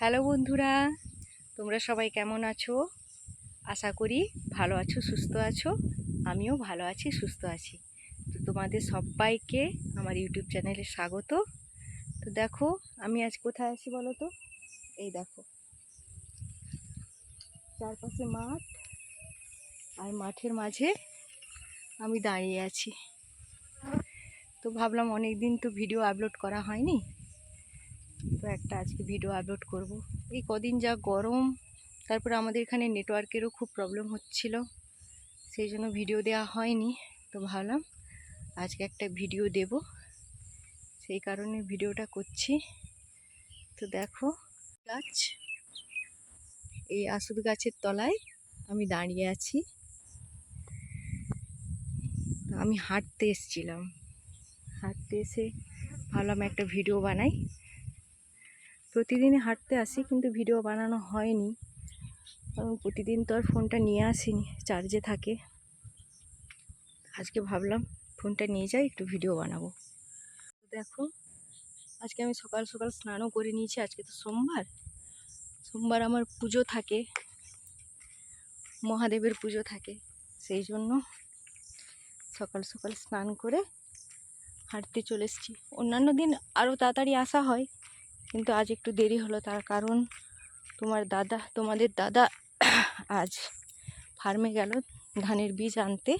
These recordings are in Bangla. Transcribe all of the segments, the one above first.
হ্যালো বন্ধুরা, তোমরা সবাই কেমন আছো? আশা করি ভালো আছো, সুস্থ আছো। আমিও ভালো আছি, সুস্থ আছি। তো তোমাদের সবাইকে আমার ইউটিউব চ্যানেলে স্বাগত। তো দেখো, আমি আজ কোথায় আছি বলো তো? এই দেখো। চারপাশে মাঠ আর মাঠের মাঝে আমি দাঁড়িয়ে আছি। তো ভাবলাম অনেক দিন তো ভিডিও আপলোড করা হয়নি। তো একটা আজকে ভিডিও আপলোড করব। এই কদিন যা গরম, তারপরে আমাদের এখানে নেটওয়ার্কেরও খুব প্রবলেম হচ্ছিল, সেই জন্য ভিডিও দেওয়া হয়নি। তো ভাবলাম আজকে একটা ভিডিও দেব, সেই কারণে ভিডিওটা করছি। তো দেখো, গাছ, এই আসুদ গাছের তলায় আমি দাঁড়িয়ে আছি। তো আমি হাঁটতে এসেছিলাম। হাঁটতে এসে ভাবলাম একটা ভিডিও বানাই। প্রতিদিনই হাঁটতে আসি, কিন্তু ভিডিও বানানো হয়নি। কারণ প্রতিদিন তো আর ফোনটা নিয়ে আসিনি চার্জে থাকে। আজকে ভাবলাম ফোনটা নিয়ে যাই, একটু ভিডিও বানাবো। দেখো, আজকে আমি সকাল সকাল স্নানও করে নিয়েছি, আজকে তো সোমবার। সোমবার আমার পুজো থাকে, মহাদেবের পুজো থাকে। সেই জন্য সকাল সকাল স্নান করে হাঁটতে চলে এসেছি। অন্যান্য দিন আরও তাড়াতাড়ি আসা হয় কিন্তু আজ একটু দেরি হলো তার কারণ তোমার দাদা, তোমাদের দাদা আজ ফার্মে গেল ধানের বীজ আনতে।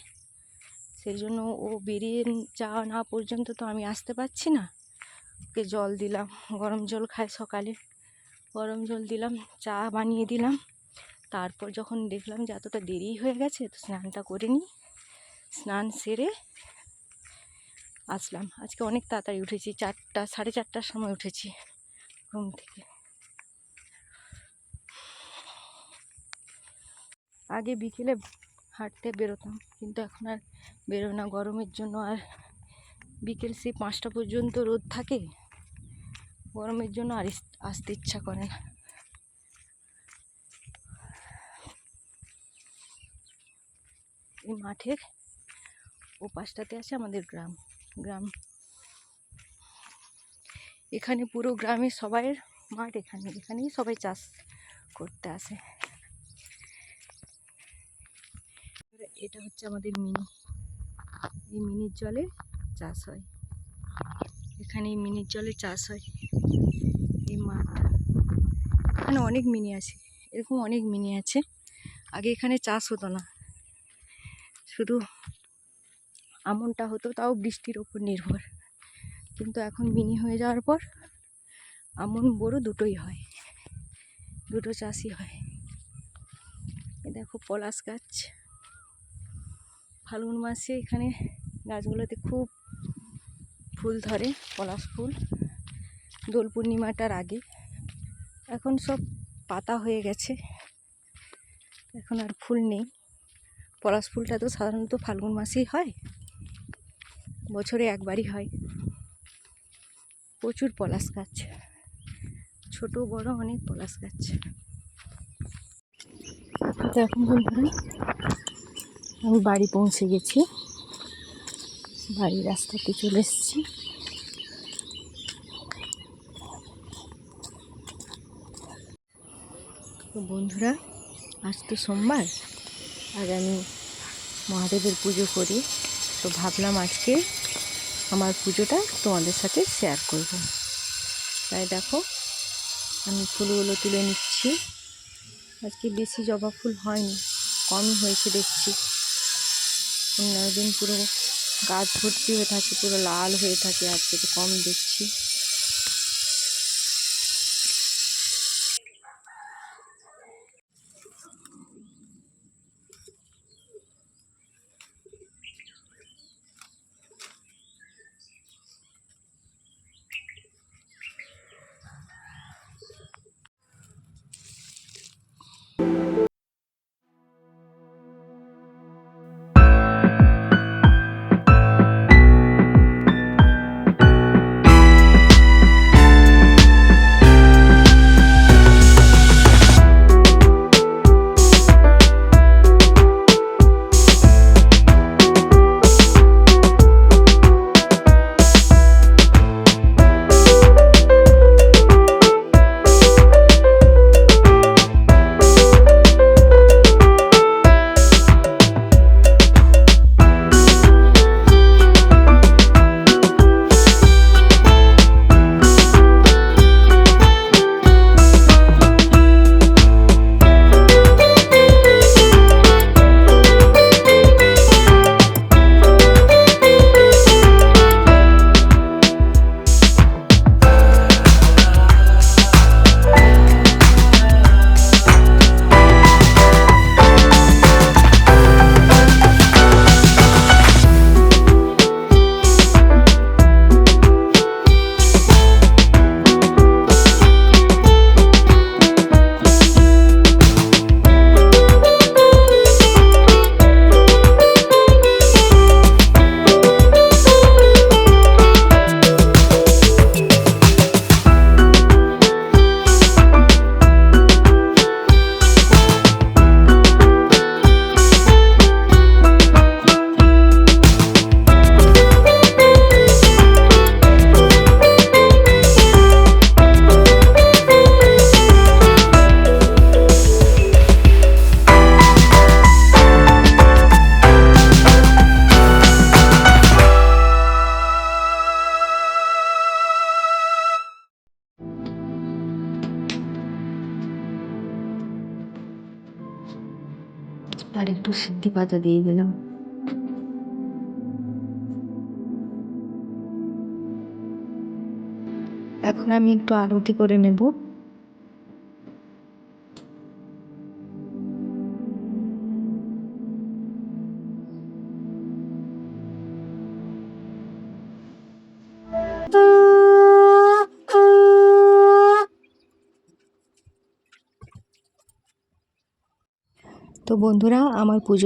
সেই জন্য ও বেরিয়ে যাওয়া না পর্যন্ত তো আমি আসতে পারছি না। ওকে জল দিলাম, গরম জল খায় সকালে। গরম জল দিলাম, চা বানিয়ে দিলাম। তারপর যখন দেখলাম যে এতটা দেরি হয়ে গেছে, তো স্নানটা করে নিই। স্নান সেরে আসলাম। আজকে অনেক তাড়াতাড়ি উঠেছি, চারটা, সাড়ে চারটার সময় উঠেছি। ঘুম থেকে। আগে বিকেলে হাঁটতে বেরোতাম, কিন্তু এখন আর বেরো না। গরমের জন্য আর বিকেল সেই পাঁচটা পর্যন্ত রোদ থাকে। গরমের জন্য আর আসতে ইচ্ছা করে না। এই মাঠের ও পাশটাতে আছে আমাদের গ্রাম। গ্রাম এখানে পুরো গ্রামের সবাইয়ের মাঠ এখানে, এখানেই সবাই চাষ করতে আসে। এটা হচ্ছে আমাদের মিনি, এই মিনির জলে চাষ হয়। এখানে এই মিনির জলে চাষ হয়। এই মাঠ। এখানে অনেক মিনি আছে, এরকম অনেক মিনি আছে। আগে এখানে চাষ হতো না। শুধু আমনটা হতো, তাও বৃষ্টির ওপর নির্ভর। কিন্তু এখন মিনি হয়ে যাওয়ার পর আমন বড় দুটোই হয়। দুটো চাষই হয়। এ দেখো পলাশ গাছ। ফাল্গুন মাসে এখানে গাছগুলোতে খুব ফুল ধরে, পলাশ ফুল। দোল পূর্ণিমাটার আগে। এখন সব পাতা হয়ে গেছে। এখন আর ফুল নেই। পলাশ ফুলটা তো সাধারণত ফাল্গুন মাসেই হয়। বছরে একবারই হয়। প্রচুর পলাশ গাছ। ছোট, বড় অনেক পলাশ গাছ। তো এখন বন্ধুরা, আমি বাড়ি পৌঁছে গেছি। বাড়ির রাস্তাতে চলে এসেছি। তো বন্ধুরা, আজ তো সোমবার। আজ আমি মহাদেবের পুজো করি। তো ভাবলাম আজকে আমার পুজোটা তোমাদের সাথে শেয়ার করব। তাই দেখো, আমি ফুলগুলো তুলে নিচ্ছি। আজকে বেশি জবা ফুল হয়নি, কমই হয়েছে দেখছি। অন্য দিন পুরো গাছ ভর্তি হয়ে থাকে, পুরো লাল হয়ে থাকে, আজকে তো কম দেখছি। আর একটু সিদ্ধি পাতা দিয়ে দিলাম। এখন আমি একটু আরতি করে নেব। তো বন্ধুরা আমার পুজো